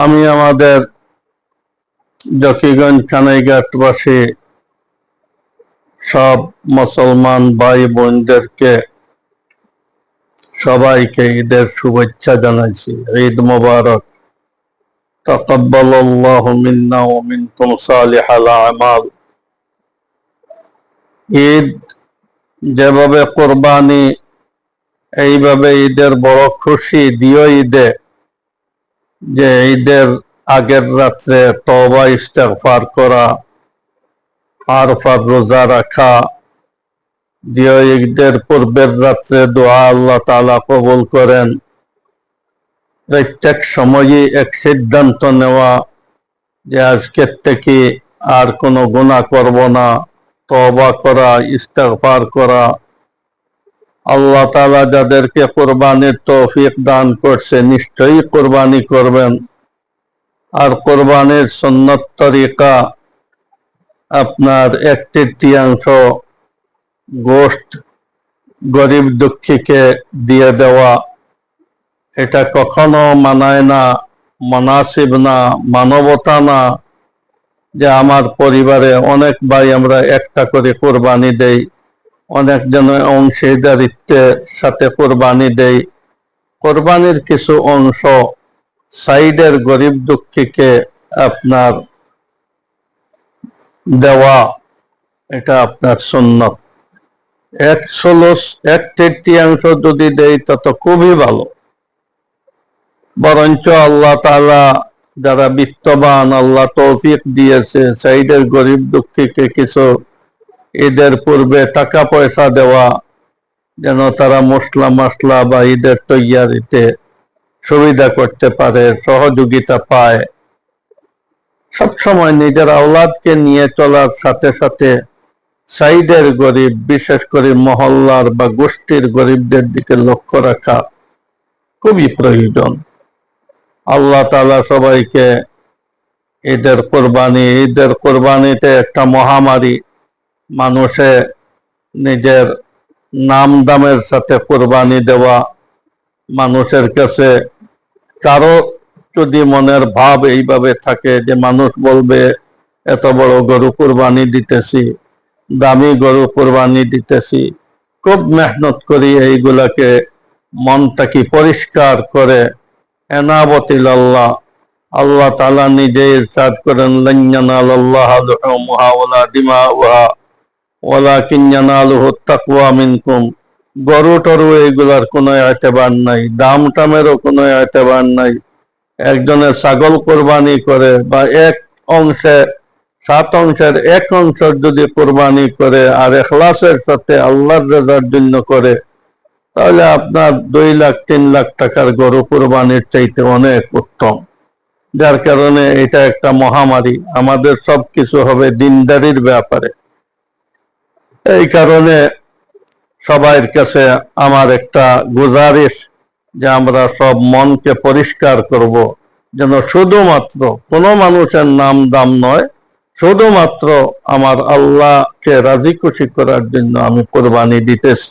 আমি আমাদের জকিগঞ্জ কানাইঘাটবাসী সব মুসলমান ভাই বোনদেরকে সবাইকে ঈদের শুভেচ্ছা জানাইছি ঈদ মোবারক تقبل الله منا ومنكم صالح الأعمال ঈদ যেভাবে কোরবানি এইভাবে ঈদের বড় খুশি দিও ঈদে যে ঈদের আগের রাত্রে তবা ইস্তেগফার করা আরফার রোজা রাখা, দিয়ে ঈদের পূর্বের রাত্রে দোয়া আল্লাহ তাআলা কবুল করেন। প্রত্যেক সময়ই এক সিদ্ধান্ত নেওয়া যে আজকের থেকে আর কোনো গুনাহ করব না। তবা করা, ইস্তেগফার করা আল্লাহ তালা যাদেরকে কোরবানির তৌফিক দান করছে নিশ্চয়ই কোরবানি করবেন। আর কোরবানির সুন্নত তরিকা আপনার এক তৃতীয়াংশ গোষ্ঠ গরিব দুঃখীকে দিয়ে দেওয়া, এটা কখনো মানায় না, মনাসিব না, মানবতা না যে আমার পরিবারে অনেক ভাই আমরা একটা করে কোরবানি দেই। অনেক জন অংশীদারিত্বের সাথে কোরবানি দেয়। কোরবানির কিছু অংশ সাইডের গরিব দুঃখীকে আপনার দেওয়া, এটা আপনার সুন্নত। এক ষোলশ, এক তৃতীয়াংশ যদি দেই তত খুবই ভালো। বরঞ্চ আল্লাহ তাআলা যারা বিত্তবান, আল্লাহ তৌফিক দিয়েছে সাইডের গরিব দুঃখীকে কিছু ঈদের পূর্বে টাকা পয়সা দেওয়া, যেন তারা মশলা মশলা বা ঈদের তৈয়ারিতে সুবিধা করতে পারে, সহযোগিতা পায়। সবসময় নিজের আওলাদকে নিয়ে চলার সাথে সাথে সাইডের গরিব, বিশেষ করে মহল্লার বা গোষ্ঠীর গরিবদের দিকে লক্ষ্য রাখা খুবই প্রয়োজন। আল্লাহ তাআলা সবাইকে ঈদের কোরবানি, ঈদের কোরবানিতে একটা মহামারী মানুষে নিজের নাম দামের সাথে কোরবানি দেওয়া মানুষের কাছে কারও যদি মনের ভাব এইভাবে থাকে যে মানুষ বলবে, এত বড় গরু কোরবানি দিতেছি, দামি গরু কোরবানি দিতেছি। খুব মেহনত করি এইগুলাকে মনটাকে পরিষ্কার করে, এনাবতিল আল্লাহ। আল্লাহ তালা নিজে ইরশাদ করেন লঞ্জানাল আল্লাহ লুহুমুহা ওয়ালা তাকওয়া মিনকুম। গরু টরু এইগুলার কোনো এতেবার নাই দাম টামেরও কোনো এতেবার নাই। একজনের ছাগল কোরবানি করে বা এক অংশে, সাত অংশের এক অংশ যদি কোরবানি করে আর এখলাসের সাথে আল্লাহর রেজার জন্য করে, তাহলে আপনার দুই লাখ, তিন লাখ টাকার গরু কোরবানির চাইতে অনেক উত্তম। যার কারণে এটা একটা মহামারী। আমাদের সব কিছু হবে দিনদারির ব্যাপারে। এই কারণে সবার কাছে আমার একটা গুজারিশ যে আমরা সব মনকে পরিষ্কার করব, যেন শুধুমাত্র কোনো মানুষের নাম দাম নয়, শুধুমাত্র আমার আল্লাহকে রাজি খুশি করার জন্য আমি কোরবানি দিতেছি।